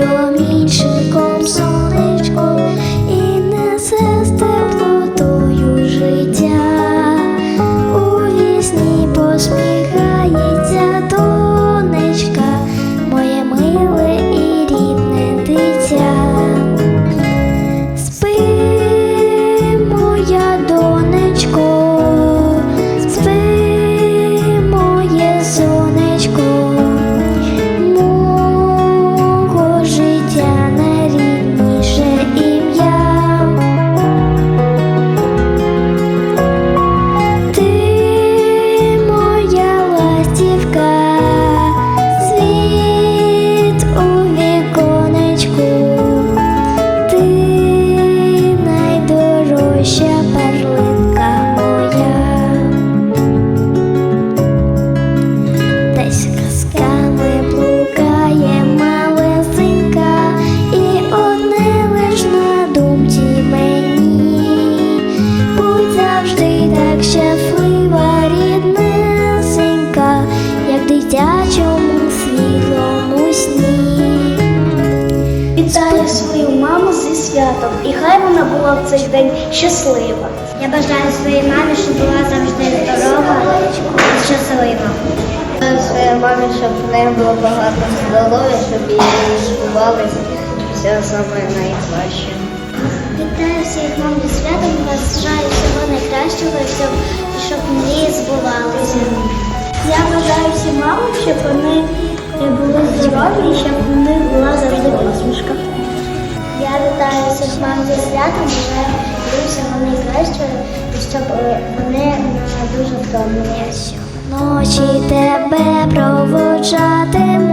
若你知。Святом, і хай вона була в цей день щаслива. Я бажаю своїй мамі, щоб була завжди здорова і щаслива. Своїй мамі, щоб в неї було багато здоров'я, щоб їй збувалося все саме найкраще. Вітаю всіх мам зі святом, бажаю всього найкращого щоб, щоб мрії збувалися. Я бажаю всім мамам, щоб вони були здорові щоб в них була завжди посмішка. Я вітаю всіх мам зі святом, бажаю їм всього найкращого і щоб вони дуже втомлювалися. Ночі тебе проводжатиму.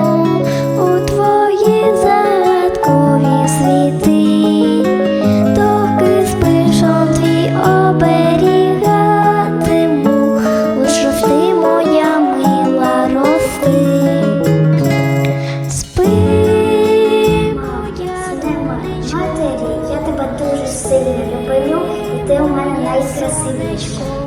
синечко.